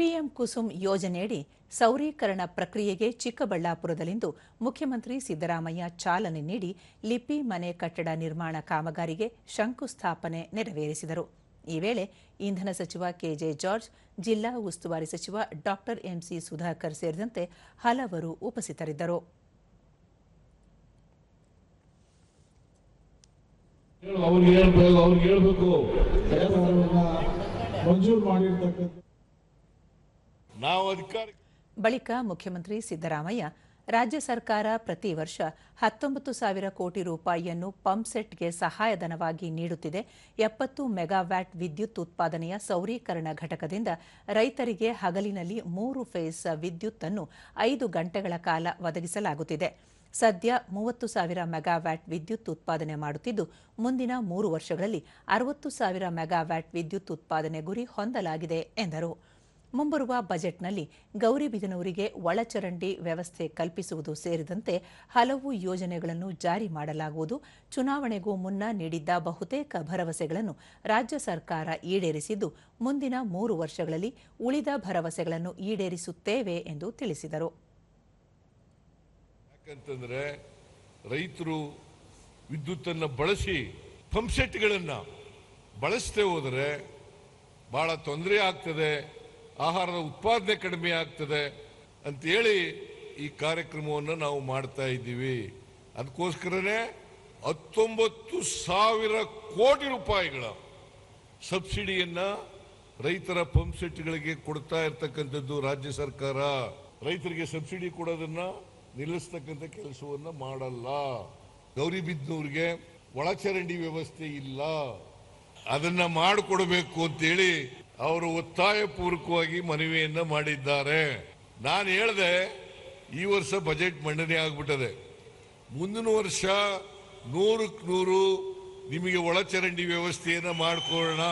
PM Kusum ಯೋಜನೆಯಡಿ ಸೌರೀಕರಣ ಪ್ರಕ್ರಿಯೆಗೆ ಚಿಕ್ಕಬಳ್ಳಾಪುರದಲ್ಲಿಂದು ಮುಖ್ಯಮಂತ್ರಿ ಸಿದ್ದರಾಮಯ್ಯ ಚಾಲನೆ ನೀಡಿ ಲಿಪಿ ಮನೆ ಕಟ್ಟಡ ನಿರ್ಮಾಣ ಕಾಮಗಾರಿಗೆ ಶಂಕುಸ್ಥಾಪನೆ ನೆರವೇರಿಸಿದರು. ಈ ವೇಳೆ ಇಂಧನ ಸಚಿವ ಕೆಜೆ ಜಾರ್ಜ್, ಜಿಲ್ಲಾ ಉಸ್ತುವಾರಿ ಸಚಿವ ಡಾಕ್ಟರ್ ಎಂಸಿ ಸುಧಾಕರ್ ಸೇರಿದಂತೆ ಹಲವರು ಉಪಸ್ಥಿತರಿದ್ದರು. ಮಂಜೂರು ಮಾಡಿರ್ತಕ್ಕಂಥ ಬಳಿಕ ಮುಖ್ಯಮಂತ್ರಿ ಸಿದ್ದರಾಮಯ್ಯ, ರಾಜ್ಯ ಸರ್ಕಾರ ಪ್ರತಿ ವರ್ಷ ಹತ್ತೊಂಬತ್ತು ಸಾವಿರ ಕೋಟಿ ರೂಪಾಯಿಯನ್ನು ಪಂಪ್ಸೆಟ್ಗೆ ಸಹಾಯಧನವಾಗಿ ನೀಡುತ್ತಿದೆ. ಎಪ್ಪತ್ತು ಮೆಗಾವ್ಯಾಟ್ ವಿದ್ಯುತ್ ಉತ್ಪಾದನೆಯ ಸೌರೀಕರಣ ಘಟಕದಿಂದ ರೈತರಿಗೆ ಹಗಲಿನಲ್ಲಿ ಮೂರು ಫೇಸ್ ವಿದ್ಯುತ್ ಅನ್ನು ಐದು ಗಂಟೆಗಳ ಕಾಲ ಒದಗಿಸಲಾಗುತ್ತಿದೆ. ಸದ್ಯ ಮೂವತ್ತು ಸಾವಿರ ಮೆಗಾವ್ಯಾಟ್ ವಿದ್ಯುತ್ ಉತ್ಪಾದನೆ ಮಾಡುತ್ತಿದ್ದು, ಮುಂದಿನ ಮೂರು ವರ್ಷಗಳಲ್ಲಿ ಅರವತ್ತು ಸಾವಿರ ಮೆಗಾವ್ಯಾಟ್ ವಿದ್ಯುತ್ ಉತ್ಪಾದನೆ ಗುರಿ ಹೊಂದಲಾಗಿದೆ ಎಂದರು. ಮುಂಬರುವ ಬಜೆಟ್ನಲ್ಲಿ ಗೌರಿಬಿದನೂರಿಗೆ ಒಳಚರಂಡಿ ವ್ಯವಸ್ಥೆ ಕಲ್ಪಿಸುವುದು ಸೇರಿದಂತೆ ಹಲವು ಯೋಜನೆಗಳನ್ನು ಜಾರಿ ಮಾಡಲಾಗುವುದು. ಚುನಾವಣೆಗೂ ಮುನ್ನ ನೀಡಿದ್ದ ಬಹುತೇಕ ಭರವಸೆಗಳನ್ನು ರಾಜ್ಯ ಸರ್ಕಾರ ಈಡೇರಿಸಿದ್ದು, ಮುಂದಿನ ಮೂರು ವರ್ಷಗಳಲ್ಲಿ ಉಳಿದ ಭರವಸೆಗಳನ್ನು ಈಡೇರಿಸುತ್ತೇವೆ ಎಂದು ತಿಳಿಸಿದರು. ರೈತರು ವಿದ್ಯುತ್ತನ್ನು ಬಳಸಿ ಪಂಪ್ಸೆಟ್ಗಳನ್ನು ಬಳಸದೆ ಹೋದರೆ ಭಾಳ ತೊಂದರೆ ಆಗ್ತದೆ. ಆಹಾರದ ಉತ್ಪಾದನೆ ಕಡಿಮೆ ಆಗ್ತದೆ ಅಂತೇಳಿ ಈ ಕಾರ್ಯಕ್ರಮವನ್ನು ನಾವು ಮಾಡ್ತಾ ಇದ್ದೀವಿ. ಅದಕ್ಕೋಸ್ಕರನೇ ಹತ್ತೊಂಬತ್ತು ಸಾವಿರ ಕೋಟಿ ರೂಪಾಯಿಗಳ ಸಬ್ಸಿಡಿಯನ್ನ ರೈತರ ಪಂಪ್ ಸೆಟ್ಗಳಿಗೆ ಕೊಡ್ತಾ ಇರ್ತಕ್ಕಂಥದ್ದು ರಾಜ್ಯ ಸರ್ಕಾರ. ರೈತರಿಗೆ ಸಬ್ಸಿಡಿ ಕೊಡೋದನ್ನ ನಿಲ್ಲಿಸ್ತಕ್ಕಂಥ ಕೆಲಸವನ್ನ ಮಾಡಲ್ಲ. ಗೌರಿಬಿದ್ನೂರಿಗೆ ಒಳಚರಂಡಿ ವ್ಯವಸ್ಥೆ ಇಲ್ಲ. ಅದನ್ನ ಮಾಡಿಕೊಡ್ಬೇಕು ಅಂತೇಳಿ ಅವರು ಒತ್ತಾಯ ಪೂರ್ವಕವಾಗಿ ಮನವಿಯನ್ನ ಮಾಡಿದ್ದಾರೆ. ನಾನು ಹೇಳಿದೆ, ಈ ವರ್ಷ ಬಜೆಟ್ ಮಂಡನೆ ಆಗ್ಬಿಟ್ಟದೆ. ಮುಂದಿನ ವರ್ಷ ನೂರಕ್ಕೆ ನೂರು ನಿಮಗೆ ಒಳಚರಂಡಿ ವ್ಯವಸ್ಥೆಯನ್ನು ಮಾಡ್ಕೊಳ್ಳೋಣ.